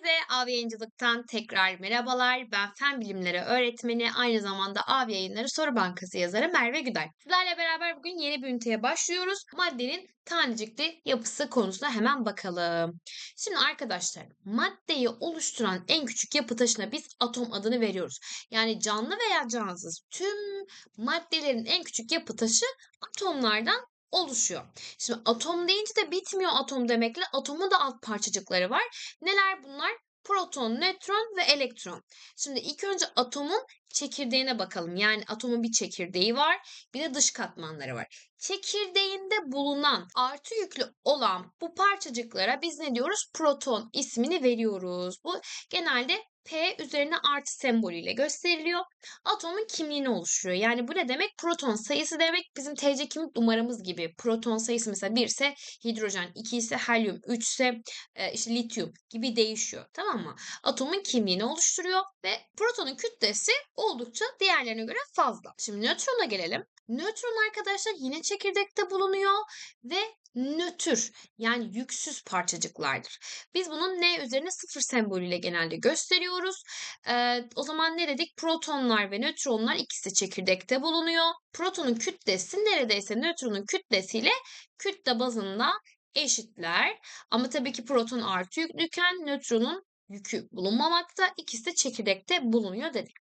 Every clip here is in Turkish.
Herkese av yayıncılıktan tekrar merhabalar. Ben fen bilimleri öğretmeni, aynı zamanda av yayınları soru bankası yazarı Merve Güder. Sizlerle beraber bugün yeni bir üniteye başlıyoruz. Maddenin tanecikli yapısı konusuna hemen bakalım. Şimdi arkadaşlar maddeyi oluşturan en küçük yapı taşına biz atom adını veriyoruz. Yani canlı veya cansız tüm maddelerin en küçük yapı taşı atomlardan oluşuyor. Şimdi atom deyince de bitmiyor atom demekle. Atomun da alt parçacıkları var. Neler bunlar? Proton, nötron ve elektron. Şimdi ilk önce atomun çekirdeğine bakalım. Yani atomun bir çekirdeği var, bir de dış katmanları var. Çekirdeğinde bulunan artı yüklü olan bu parçacıklara biz ne diyoruz? Proton ismini veriyoruz. Bu genelde P üzerine artı sembolüyle gösteriliyor. Atomun kimliğini oluşturuyor. Yani bu ne demek? Proton sayısı demek bizim TC kimlik numaramız gibi. Proton sayısı mesela 1 ise hidrojen, 2 ise helyum, 3 ise e, işte lityum gibi değişiyor. Tamam mı? Atomun kimliğini oluşturuyor ve protonun kütlesi oldukça diğerlerine göre fazla. Şimdi nötrona gelelim. Nötron arkadaşlar yine çekirdekte bulunuyor ve nötr yani yüksüz parçacıklardır. Biz bunun N üzerine sıfır sembolüyle genelde gösteriyoruz. Ee, o zaman ne dedik? Protonlar ve nötronlar ikisi de çekirdekte bulunuyor. Protonun kütlesi neredeyse nötronun kütlesiyle kütle bazında eşitler. Ama tabii ki proton artı yüklüyken nötronun yükü bulunmamakta. İkisi de çekirdekte bulunuyor dedik.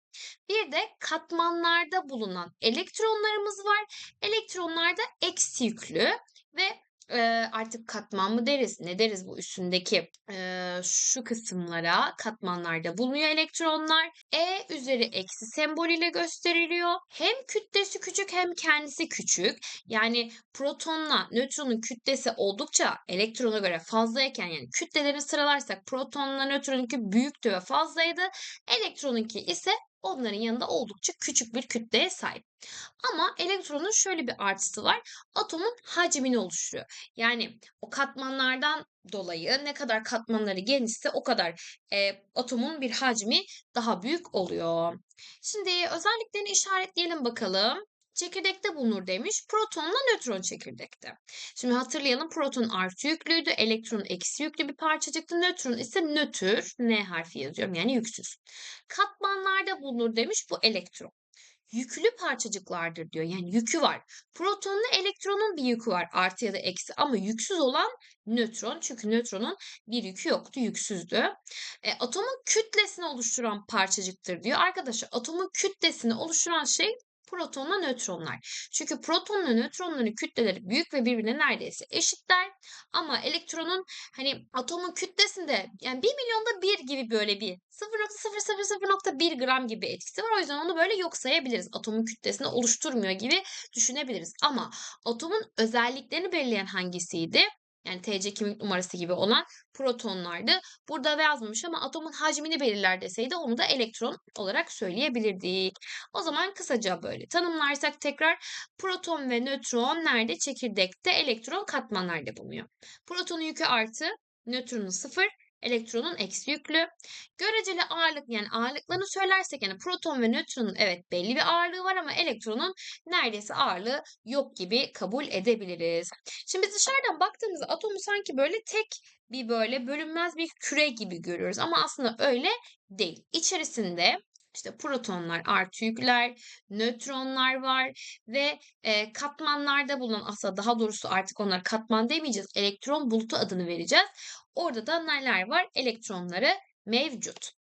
Bir de katmanlarda bulunan elektronlarımız var. Elektronlar da eksi yüklü ve e, artık katman mı deriz ne deriz bu üstündeki e, şu kısımlara katmanlarda bulunuyor elektronlar. E üzeri eksi sembolüyle gösteriliyor. Hem kütlesi küçük hem kendisi küçük. Yani protonla nötronun kütlesi oldukça elektrona göre fazlayken yani kütlelerini sıralarsak protonla nötronunki büyüktü ve fazlaydı. Elektronunki ise onların yanında oldukça küçük bir kütleye sahip. Ama elektronun şöyle bir artısı var. Atomun hacmini oluşturuyor. Yani o katmanlardan dolayı ne kadar katmanları genişse o kadar e, atomun bir hacmi daha büyük oluyor. Şimdi özelliklerini işaretleyelim bakalım çekirdekte bulunur demiş. Protonla nötron çekirdekte. Şimdi hatırlayalım proton artı yüklüydü. Elektron eksi yüklü bir parçacıktı. Nötron ise nötr. N harfi yazıyorum yani yüksüz. Katmanlarda bulunur demiş bu elektron yüklü parçacıklardır diyor. Yani yükü var. Protonla elektronun bir yükü var artı ya da eksi ama yüksüz olan nötron. Çünkü nötronun bir yükü yoktu, yüksüzdü. E, atomun kütlesini oluşturan parçacıktır diyor. Arkadaşlar atomun kütlesini oluşturan şey protonla nötronlar. Çünkü protonla nötronların kütleleri büyük ve birbirine neredeyse eşitler. Ama elektronun hani atomun kütlesinde yani 1 milyonda 1 gibi böyle bir 0.000.1 gram gibi etkisi var. O yüzden onu böyle yok sayabiliriz. Atomun kütlesini oluşturmuyor gibi düşünebiliriz. Ama atomun özelliklerini belirleyen hangisiydi? Yani TC kimlik numarası gibi olan protonlardı. Burada yazmamış ama atomun hacmini belirler deseydi onu da elektron olarak söyleyebilirdik. O zaman kısaca böyle tanımlarsak tekrar proton ve nötron nerede? Çekirdekte elektron katmanlarda bulunuyor. Protonun yükü artı, nötronun sıfır, elektronun eksi yüklü. Göreceli ağırlık yani ağırlıklarını söylersek yani proton ve nötronun evet belli bir ağırlığı var ama elektronun neredeyse ağırlığı yok gibi kabul edebiliriz. Şimdi biz dışarıdan baktığımızda atomu sanki böyle tek bir böyle bölünmez bir küre gibi görüyoruz ama aslında öyle değil. İçerisinde işte protonlar, artı yükler, nötronlar var ve e, katmanlarda bulunan aslında daha doğrusu artık onlara katman demeyeceğiz. Elektron bulutu adını vereceğiz. Orada da neler var? Elektronları mevcut.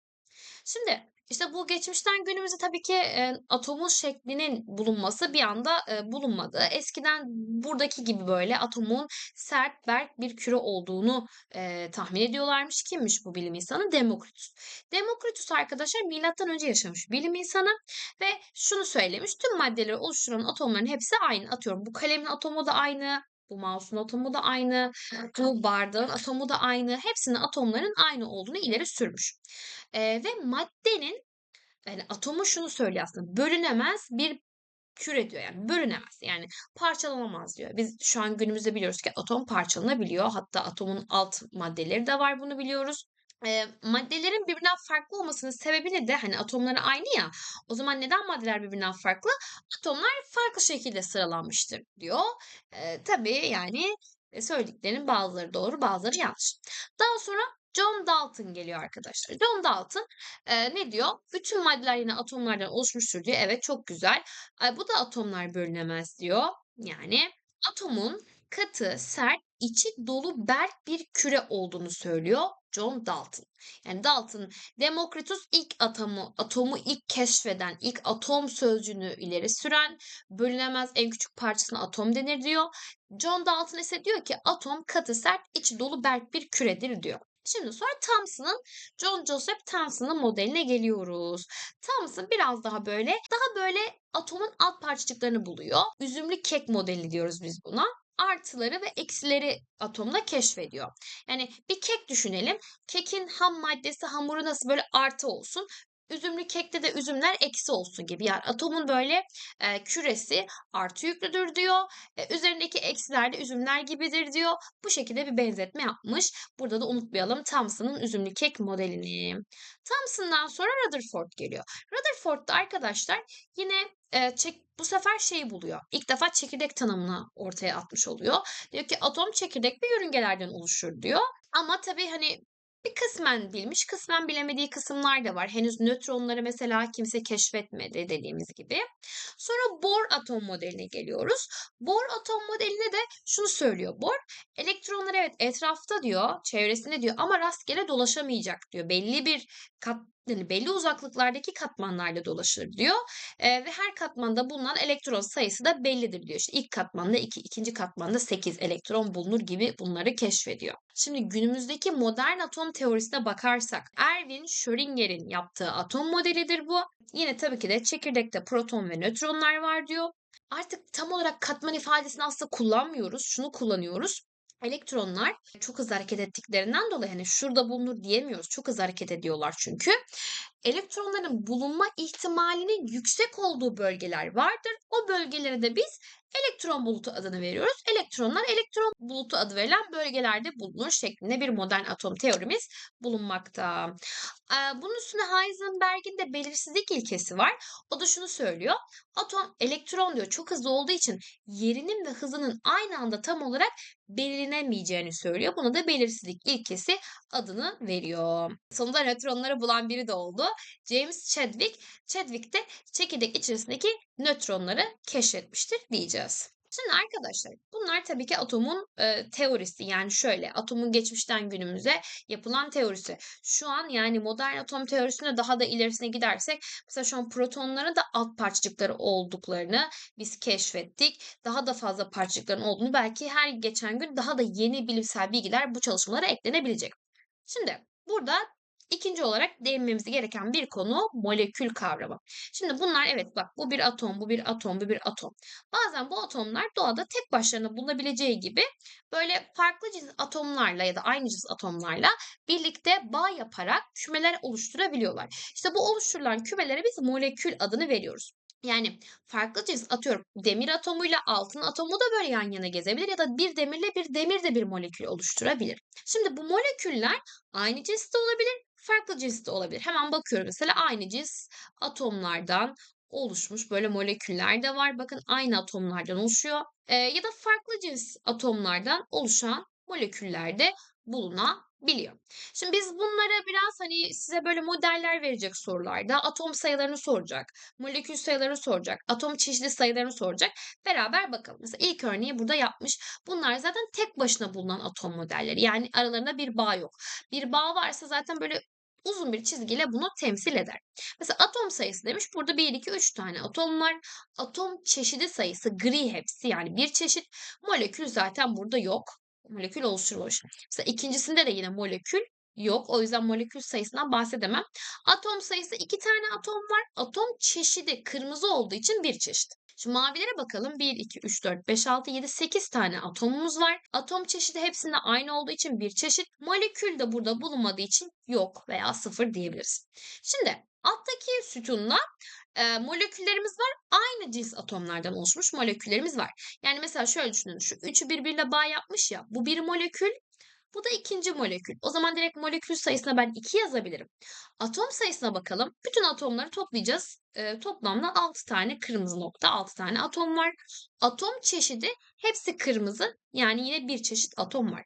Şimdi işte bu geçmişten günümüze tabii ki e, atomun şeklinin bulunması bir anda e, bulunmadı. Eskiden buradaki gibi böyle atomun sert berk bir küre olduğunu e, tahmin ediyorlarmış. Kimmiş bu bilim insanı? Demokritus. Demokritus arkadaşlar milattan önce yaşamış bilim insanı ve şunu söylemiş. Tüm maddeleri oluşturan atomların hepsi aynı. Atıyorum bu kalemin atomu da aynı, bu mouse'un atomu da aynı. Bu bardağın atomu da aynı. Hepsinin atomların aynı olduğunu ileri sürmüş. E, ve maddenin yani atomu şunu söylüyor aslında bölünemez bir küre diyor yani bölünemez yani parçalanamaz diyor. Biz şu an günümüzde biliyoruz ki atom parçalanabiliyor. Hatta atomun alt maddeleri de var bunu biliyoruz. E, maddelerin birbirinden farklı olmasının sebebini de hani atomları aynı ya o zaman neden maddeler birbirinden farklı? Atomlar farklı şekilde sıralanmıştır diyor. E, tabii yani söylediklerinin bazıları doğru bazıları yanlış. Daha sonra John Dalton geliyor arkadaşlar. John Dalton e, ne diyor? Bütün maddeler yine atomlardan oluşmuştur diyor. Evet çok güzel. E, bu da atomlar bölünemez diyor. Yani atomun katı, sert, içi dolu berk bir küre olduğunu söylüyor John Dalton. Yani Dalton Demokritus ilk atomu, atomu ilk keşfeden, ilk atom sözcüğünü ileri süren, bölünemez en küçük parçasına atom denir diyor. John Dalton ise diyor ki atom katı, sert, içi dolu berk bir küredir diyor. Şimdi sonra Thomson'ın John Joseph Thomson'ın modeline geliyoruz. Thomson biraz daha böyle daha böyle atomun alt parçacıklarını buluyor. Üzümlü kek modeli diyoruz biz buna artıları ve eksileri atomda keşfediyor. Yani bir kek düşünelim. Kekin ham maddesi hamuru nasıl böyle artı olsun. Üzümlü kekte de üzümler eksi olsun gibi. Yani atomun böyle e, küresi artı yüklüdür diyor. E, üzerindeki eksiler de üzümler gibidir diyor. Bu şekilde bir benzetme yapmış. Burada da unutmayalım Thomson'ın üzümlü kek modelini. Thomson'dan sonra Rutherford geliyor. Rutherford da arkadaşlar yine e, çek, bu sefer şeyi buluyor. İlk defa çekirdek tanımını ortaya atmış oluyor. Diyor ki atom çekirdek ve yörüngelerden oluşur diyor. Ama tabii hani bir kısmen bilmiş, kısmen bilemediği kısımlar da var. Henüz nötronları mesela kimse keşfetmedi dediğimiz gibi. Sonra Bohr atom modeline geliyoruz. Bohr atom modeline de şunu söylüyor Bohr. Elektronlar evet etrafta diyor, çevresinde diyor ama rastgele dolaşamayacak diyor. Belli bir kat yani belli uzaklıklardaki katmanlarla dolaşır diyor. E, ve her katmanda bulunan elektron sayısı da bellidir diyor. İşte ilk katmanda 2, ikinci katmanda 8 elektron bulunur gibi bunları keşfediyor. Şimdi günümüzdeki modern atom teorisine bakarsak Erwin Schrödinger'in yaptığı atom modelidir bu. Yine tabii ki de çekirdekte proton ve nötronlar var diyor. Artık tam olarak katman ifadesini aslında kullanmıyoruz. Şunu kullanıyoruz. Elektronlar çok hızlı hareket ettiklerinden dolayı hani şurada bulunur diyemiyoruz. Çok hızlı hareket ediyorlar çünkü. Elektronların bulunma ihtimalinin yüksek olduğu bölgeler vardır. O bölgelere de biz elektron bulutu adını veriyoruz. Elektronlar elektron bulutu adı verilen bölgelerde bulunur şeklinde bir modern atom teorimiz bulunmakta. Bunun üstüne Heisenberg'in de belirsizlik ilkesi var. O da şunu söylüyor. Atom elektron diyor çok hızlı olduğu için yerinin ve hızının aynı anda tam olarak belirlenemeyeceğini söylüyor. Buna da belirsizlik ilkesi adını veriyor. Sonunda nötronları bulan biri de oldu. James Chadwick. Chadwick de çekirdek içerisindeki nötronları keşfetmiştir diyeceğiz. Şimdi arkadaşlar bunlar tabii ki atomun e, teorisi yani şöyle atomun geçmişten günümüze yapılan teorisi. Şu an yani modern atom teorisine daha da ilerisine gidersek mesela şu an protonların da alt parçacıkları olduklarını biz keşfettik. Daha da fazla parçacıkların olduğunu belki her geçen gün daha da yeni bilimsel bilgiler bu çalışmalara eklenebilecek. Şimdi burada İkinci olarak değinmemiz gereken bir konu molekül kavramı. Şimdi bunlar evet bak bu bir atom, bu bir atom, bu bir atom. Bazen bu atomlar doğada tek başlarına bulunabileceği gibi böyle farklı cins atomlarla ya da aynı cins atomlarla birlikte bağ yaparak kümeler oluşturabiliyorlar. İşte bu oluşturulan kümelere biz molekül adını veriyoruz. Yani farklı cins atıyorum demir atomuyla altın atomu da böyle yan yana gezebilir ya da bir demirle bir demir de bir molekül oluşturabilir. Şimdi bu moleküller aynı cinste olabilir, farklı cinste olabilir. Hemen bakıyorum mesela aynı cins atomlardan oluşmuş böyle moleküller de var. Bakın aynı atomlardan oluşuyor. Ee, ya da farklı cins atomlardan oluşan moleküller de bulunabiliyor. Şimdi biz bunlara biraz hani size böyle modeller verecek sorularda atom sayılarını soracak, molekül sayılarını soracak, atom çeşidi sayılarını soracak. Beraber bakalım. Mesela ilk örneği burada yapmış. Bunlar zaten tek başına bulunan atom modelleri. Yani aralarında bir bağ yok. Bir bağ varsa zaten böyle uzun bir çizgiyle bunu temsil eder. Mesela atom sayısı demiş. Burada 1, 2, 3 tane atom var. Atom çeşidi sayısı gri hepsi yani bir çeşit. Molekül zaten burada yok. Molekül oluşturulmuş. Mesela ikincisinde de yine molekül yok. O yüzden molekül sayısından bahsedemem. Atom sayısı 2 tane atom var. Atom çeşidi kırmızı olduğu için bir çeşit. Şimdi mavilere bakalım. 1, 2, 3, 4, 5, 6, 7, 8 tane atomumuz var. Atom çeşidi hepsinde aynı olduğu için bir çeşit. Molekül de burada bulunmadığı için yok veya sıfır diyebiliriz. Şimdi alttaki sütunla e, moleküllerimiz var. Aynı cins atomlardan oluşmuş moleküllerimiz var. Yani mesela şöyle düşünün. Şu üçü birbiriyle bağ yapmış ya. Bu bir molekül. Bu da ikinci molekül. O zaman direkt molekül sayısına ben 2 yazabilirim. Atom sayısına bakalım. Bütün atomları toplayacağız. E, toplamda 6 tane kırmızı nokta, 6 tane atom var. Atom çeşidi hepsi kırmızı. Yani yine bir çeşit atom var.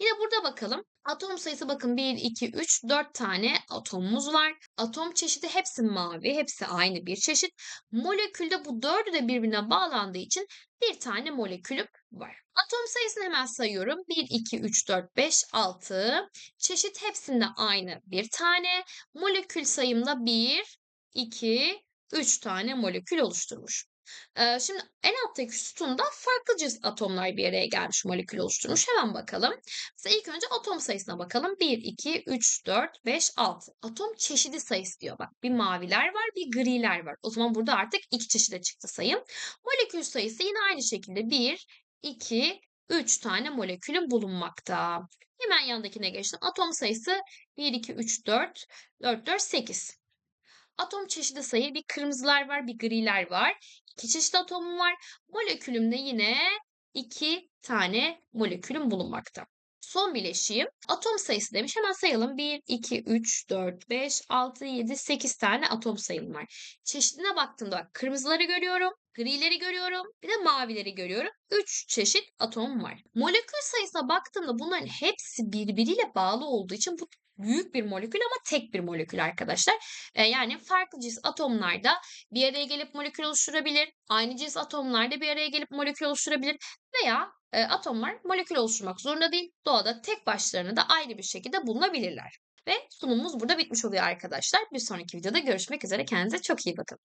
Yine burada bakalım. Atom sayısı bakın 1, 2, 3, 4 tane atomumuz var. Atom çeşidi hepsi mavi, hepsi aynı bir çeşit. Molekülde bu dördü de birbirine bağlandığı için bir tane molekülüm var. Atom sayısını hemen sayıyorum. 1, 2, 3, 4, 5, 6. Çeşit hepsinde aynı bir tane. Molekül sayımda 1, 2, 3 tane molekül oluşturmuş. Şimdi en alttaki sütunda farklı cins atomlar bir araya gelmiş, molekül oluşturmuş. Hemen bakalım. Mesela ilk önce atom sayısına bakalım. 1, 2, 3, 4, 5, 6. Atom çeşidi sayısı diyor bak. Bir maviler var, bir griler var. O zaman burada artık iki çeşide çıktı sayım. Molekül sayısı yine aynı şekilde 1, 2, 3 tane molekülün bulunmakta. Hemen yanındakine geçtim. Atom sayısı 1, 2, 3, 4, 4, 4, 8. Atom çeşidi sayı bir kırmızılar var, bir griler var. İki çeşit atomum var. Molekülümde yine iki tane molekülüm bulunmakta. Son bileşiğim atom sayısı demiş. Hemen sayalım. 1, 2, 3, 4, 5, 6, 7, 8 tane atom sayım var. Çeşidine baktığımda bak kırmızıları görüyorum, grileri görüyorum, bir de mavileri görüyorum. 3 çeşit atom var. Molekül sayısına baktığımda bunların hepsi birbiriyle bağlı olduğu için bu büyük bir molekül ama tek bir molekül arkadaşlar. Ee, yani farklı cins atomlar da bir araya gelip molekül oluşturabilir. Aynı cins atomlar da bir araya gelip molekül oluşturabilir. Veya e, atomlar molekül oluşturmak zorunda değil. Doğada tek başlarına da ayrı bir şekilde bulunabilirler. Ve sunumumuz burada bitmiş oluyor arkadaşlar. Bir sonraki videoda görüşmek üzere. Kendinize çok iyi bakın.